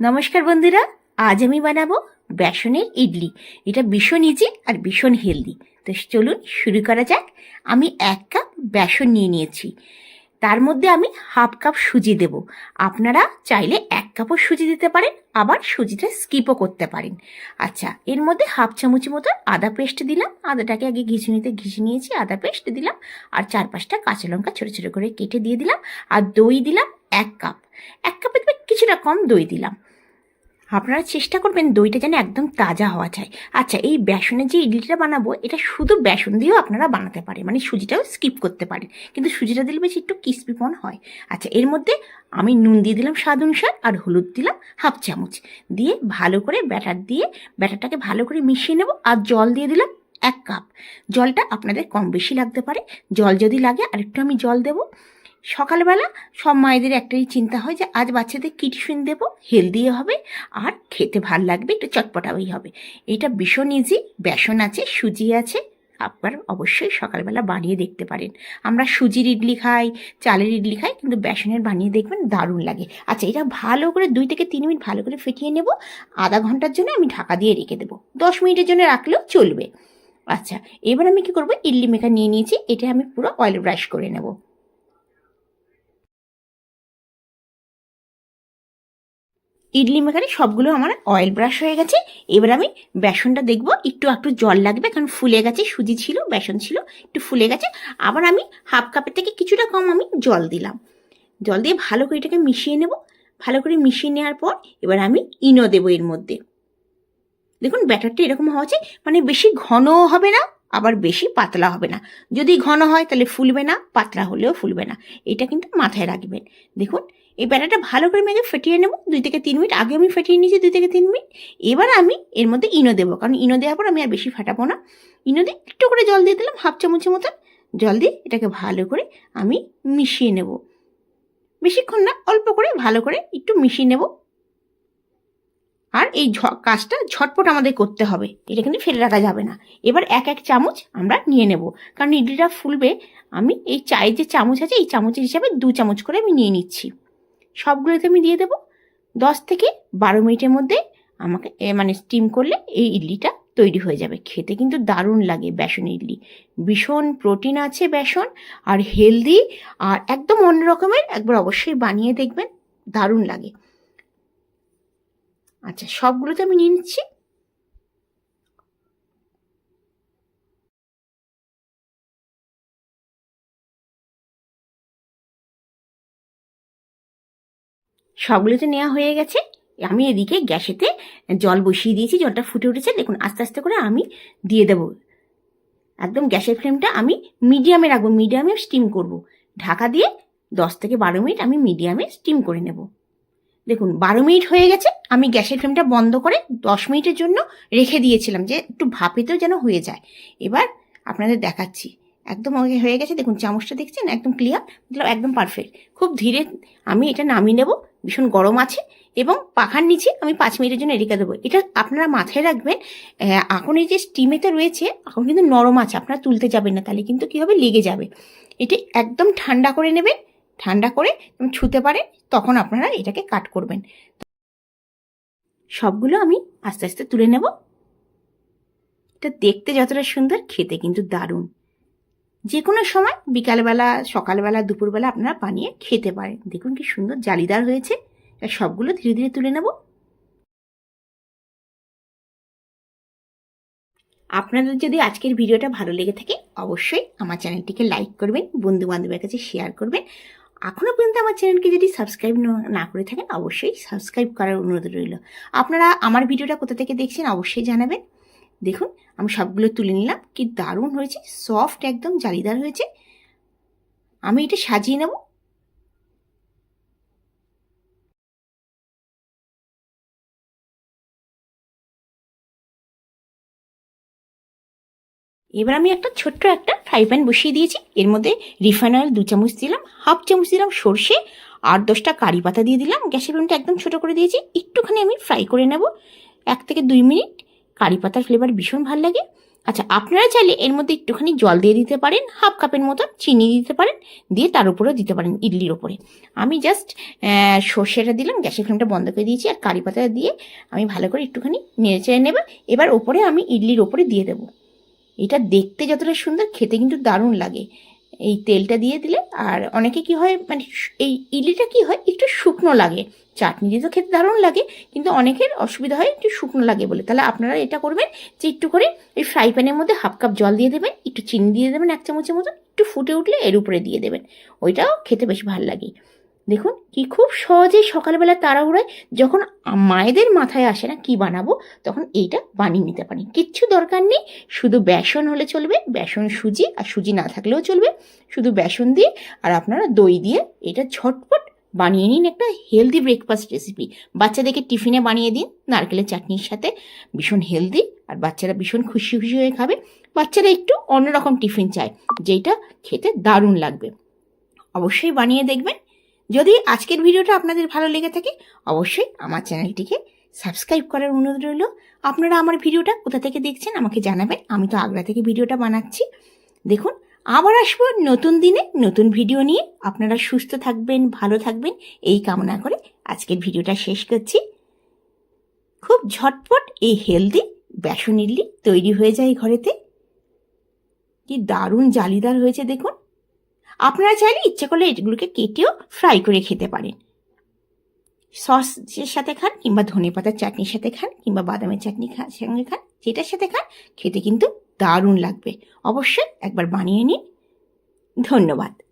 নমস্কার বন্ধুরা, আজ আমি বানাবো বেসনের ইডলি। এটা ভীষণ ইজি আর ভীষণ হেলদি তো চলুন শুরু করা যাক। আমি এক কাপ বেসন নিয়ে নিয়েছি। তার মধ্যে আমি হাফ কাপ সুজি দেব। আপনারা চাইলে এক কাপও সুজি দিতে পারেন, আবার সুজিটা স্কিপও করতে পারেন। আচ্ছা এর মধ্যে হাফ চামচ মতো আদা পেস্ট দিলাম। আদাটাকে আগে ঘিচুনিতে ঘিচে নিয়েছি, আদা পেস্ট দিলাম আর চার পাঁচটা কাঁচা লঙ্কা ছোটো ছোটো করে কেটে দিয়ে দিলাম। আর দই দিলাম এক কাপ। এক থেকে কিছুটা কম দই দিলাম। আপনারা চেষ্টা করবেন দইটা যেন একদম তাজা হওয়া চাই। আচ্ছা এই বেসনের যে ইডলিটা বানাবো, এটা শুধু বেসন দিয়েও আপনারা বানাতে পারেন মানে সুজিটাও স্কিপ করতে পারেন। কিন্তু সুজিটা দিলে বেশি একটু ক্রিস্পিপন হয়। আচ্ছা এর মধ্যে আমি নুন দিয়ে দিলাম স্বাদ অনুসার আর হলুদ দিলাম হাফ চামচ। দিয়ে ভালো করে ব্যাটার দিয়ে, ব্যাটারটাকে ভালো করে মিশিয়ে নেব আর জল দিয়ে দিলাম এক কাপ। জলটা আপনাদের কম বেশি লাগতে পারে। জল যদি লাগে আরেকটু আমি জল দেবো। সকালবেলা সব মায়েদের একটাই চিন্তা হয় যে আজ বাচ্চাদের কী টিফিন দেবো? হেলদিও হবে আর খেতে ভালো লাগবে, একটু চটপটাবেই হবে। এটা ভীষণ ইজি বেসন আছে, সুজি আছে, আপনার অবশ্যই সকালবেলা বানিয়ে দেখতে পারেন। আমরা সুজির ইডলি খাই, চালের ইডলি খাই, কিন্তু বেসনের বানিয়ে দেখবেন দারুণ লাগে। আচ্ছা এটা ভালো করে দুই থেকে তিন মিনিট ভালো করে ফেটিয়ে নেব, আধা ঘণ্টার জন্য আমি ঢাকা দিয়ে রেখে দেবো। দশ মিনিটের জন্য রাখলেও চলবে। আচ্ছা এবার আমি কি করব? ইডলি মেকার নিয়ে নিয়েছি এটা আমি পুরো অয়েল ব্রাশ করে নেব। ইডলি মেকারে সবগুলো আমার অয়েল ব্রাশ হয়ে গেছে। এবার আমি বেসনটা দেখব। একটু একটু জল লাগবে, কারণ ফুলে গেছে, সুজি ছিল, বেসন ছিল, একটু ফুলে গেছে। আবার আমি হাফ কাপের থেকে কিছুটা কম আমি জল দিলাম। জল দিয়ে ভালো করে এটাকে মিশিয়ে নেব। ভালো করে মিশিয়ে নেওয়ার পর এবার আমি ইনো দেবো এর মধ্যে। দেখুন, ব্যাটারটা এরকম হওয়া মানে বেশি ঘনও হবে না, আবার বেশি পাতলা হবে না। যদি ঘন হয়, তাহলে ফুলবে না, পাতলা হলেও ফুলবে না। এটা কিন্তু মাথায় রাখবেন। দেখুন এই ব্যাটারটা ভালো করে আগে ফেটিয়ে নেব। দুই থেকে তিন মিনিট আগে আমি ফেটিয়ে নিয়েছি, দুই থেকে তিন মিনিট। এবার আমি এর মধ্যে ইনো দেবো, কারণ ইনো দেওয়ার পর আমি আর বেশি ফাটাবো না। ইনো দিয়ে একটু করে জল দিয়ে দিলাম, হাফ চামচের মতন জল দিয়ে এটাকে ভালো করে আমি মিশিয়ে নেব। বেশিক্ষণ না, অল্প করে ভালো করে একটু মিশিয়ে নেব। আর এই কাজটা ঝটপট আমাদের করতে হবে, এটা কিন্তু ফেলে রাখা যাবে না। এবার এক এক চামচ আমরা নিয়ে নেব, কারণ ইডলিটা ফুলবে, আমি এই চায়ের যে চামচ আছে, এই চামচের হিসাবে দু চামচ করে আমি নিয়ে নিচ্ছি। সবগুলোতে আমি দিয়ে দেবো। দশ থেকে বারো মিনিটের মধ্যে আমাকে মানে স্টিম করলে এই ইডলিটা তৈরি হয়ে যাবে। খেতে কিন্তু দারুণ লাগে বেসন ইডলি। ভীষণ প্রোটিন আছে বেসন আর হেলদি আর একদম অন্য রকমের, একবার অবশ্যই বানিয়ে দেখবেন। দারুণ লাগে। আচ্ছা সবগুলো তো আমি নিয়ে নিচ্ছি। সবগুলোতে নেওয়া হয়ে গেছে, আমি এদিকে গ্যাসেতে জল বসিয়ে দিয়েছি, জলটা ফুটে উঠেছে। দেখুন, আস্তে আস্তে করে আমি দিয়ে দেবো। একদম গ্যাসের ফ্লেমটা আমি মিডিয়ামে রাখব, মিডিয়ামে স্টিম করব। ঢাকা দিয়ে দশ থেকে বারো মিনিট আমি মিডিয়ামে স্টিম করে নেব। দেখুন, বারো মিনিট হয়ে গেছে, আমি গ্যাসের ফ্লেমটা বন্ধ করে দশ মিনিটের জন্য রেখে দিয়েছিলাম যে একটু ভাপেতেও যেন হয়ে যায়। এবার আপনাদের দেখাচ্ছি। একদম হয়ে গেছে, দেখুন, চামচটা দেখছেন? একদম ক্লিয়ার মতলব একদম পারফেক্ট খুব ধীরে আমি এটা নামিয়ে নেব। ভীষণ গরম আছে এবং পাখার নিচে আমি পাঁচ মিনিটের জন্য রেখে দেবো। এটা আপনারা মাথায় রাখবেন এখন এই যে স্টিমেতে রয়েছে, এখন কিন্তু নরম আছে, আপনারা তুলতে যাবেন না, তাহলে কিন্তু কী হবে? লেগে যাবে। এটি একদম ঠান্ডা করে নেবেন, ঠান্ডা করে ছুতে পারে, তখন আপনারা এটাকে কাট করবেন। সবগুলো আমি আস্তে আস্তে তুলে নেব। এটা দেখতে যতটা সুন্দর, খেতে কিন্তু দারুণ। যে কোনো সময়, বিকালবেলা, সকালবেলা, দুপুরবেলা আপনারা বানিয়ে খেতে পারেন। দেখুন কি সুন্দর জালিদার হয়েছে। সবগুলো ধীরে ধীরে তুলে নেব। আপনাদের যদি আজকের ভিডিওটা ভালো লেগে থাকে, অবশ্যই আমার চ্যানেলটিকে লাইক করবেন বন্ধু বান্ধবের কাছে শেয়ার করবেন। এখনও পর্যন্ত আমার চ্যানেলকে যদি সাবস্ক্রাইব না করে থাকেন, অবশ্যই সাবস্ক্রাইব করার অনুরোধ রইল। আপনারা আমার ভিডিওটা কোথা থেকে দেখছেন, অবশ্যই জানাবেন। দেখুন, আমি সবগুলো তুলে নিলাম। কি দারুণ হয়েছে সফট একদম, জালিদার হয়েছে। আমি এটা সাজিয়ে নেব। এবার আমি একটা ছোট্ট একটা ফ্রাই প্যান বসিয়ে দিয়েছি। এর মধ্যে রিফাইন অয়েল দু চামচ দিলাম হাফ চামচ দিলাম সর্ষে, আর দশটা কারি পাতা দিয়ে দিলাম। গ্যাসের ফ্লেমটা একদম ছোটো করে দিয়েছি। একটুখানি আমি ফ্রাই করে নেব, এক থেকে দুই মিনিট। কারি পাতার ফ্লেভার ভীষণ ভালো লাগে। আচ্ছা আপনারা চাইলে এর মধ্যে একটুখানি জল দিয়ে দিতে পারেন হাফ কাপের মতো চিনি দিতে পারেন, দিয়ে তার উপরেও দিতে পারেন ইডলির ওপরে। আমি জাস্ট সর্ষেটা দিলাম, গ্যাসের ফ্লেমটা বন্ধ করে দিয়েছি আর কারি পাতা দিয়ে আমি ভালো করে একটুখানি নেড়ে চেড়ে নেব। এবার ওপরে আমি ইডলির ওপরে দিয়ে দেবো। এটা দেখতে যতটা সুন্দর, খেতে কিন্তু দারুণ লাগে। এই তেলটা দিয়ে দিলে, আর অনেকে কি হয় মানে এই ইডলিটা কি হয়, একটু শুকনো লাগে। চাটনি দিয়ে তো খেতে দারুণ লাগে, কিন্তু অনেকের অসুবিধা হয় একটু শুকনো লাগে বলে। তাহলে আপনারা এটা করবেন যে একটু করে এই ফ্রাই প্যানের মধ্যে হাফ কাপ জল দিয়ে দেবেন, একটু চিনি দিয়ে দেবেন, এক চামচের মতো, একটু ফুটে উঠলে এর উপরে দিয়ে দেবেন। ওইটাও খেতে বেশ ভালো লাগে। দেখুন কি খুব সহজে সকালবেলা তাড়াহুড়ায় যখন মায়েদের মাথায় আসে না কি বানাবো, তখন এইটা বানিয়ে নিতে পারেন। কিচ্ছু দরকার নেই, শুধু বেসন হলে চলবে, বেসন সুজি আর সুজি না থাকলেও চলবে। শুধু বেসন দিয়ে আর আপনারা দই দিয়ে এটা ঝটপট বানিয়ে নিন একটা হেলদি ব্রেকফাস্ট রেসিপি বাচ্চাদেরকে টিফিনে বানিয়ে দিন, নারকেলের চাটনির সাথে। ভীষণ হেলদি আর বাচ্চারা ভীষণ খুশি খুশি হয়ে খাবে। বাচ্চারা একটু অন্যরকম টিফিন চায়, যেটা খেতে দারুণ লাগবে। অবশ্যই বানিয়ে দেখবেন। যদি আজকের ভিডিওটা আপনাদের ভালো লেগে থাকে, অবশ্যই আমার চ্যানেলটিকে সাবস্ক্রাইব করার অনুরোধ রইল। আপনারা আমার ভিডিওটা কোথা থেকে দেখছেন আমাকে জানাবেন। আমি তো আগ্রা থেকে ভিডিওটা বানাচ্ছি। দেখুন আবার আসব নতুন দিনে নতুন ভিডিও নিয়ে। আপনারা সুস্থ থাকবেন, ভালো থাকবেন। এই কামনা করে আজকের ভিডিওটা শেষ করছি। খুব ঝটপট এই হেলদি বেসন ইডলি তৈরি হয়ে যায় ঘরেতে। কি দারুণ জালিদার হয়েছে দেখুন। আপনারা চাইলে ইচ্ছে করলে এগুলোকে কেটেও ফ্রাই করে খেতে পারেন। সসের সাথে খান কিংবা ধনে পাতার চাটনির সাথে খান কিংবা বাদামের চাটনি সঙ্গে খান, যেটার সাথে খান, খেতে কিন্তু দারুণ লাগবে। অবশ্যই একবার বানিয়ে নিন। ধন্যবাদ।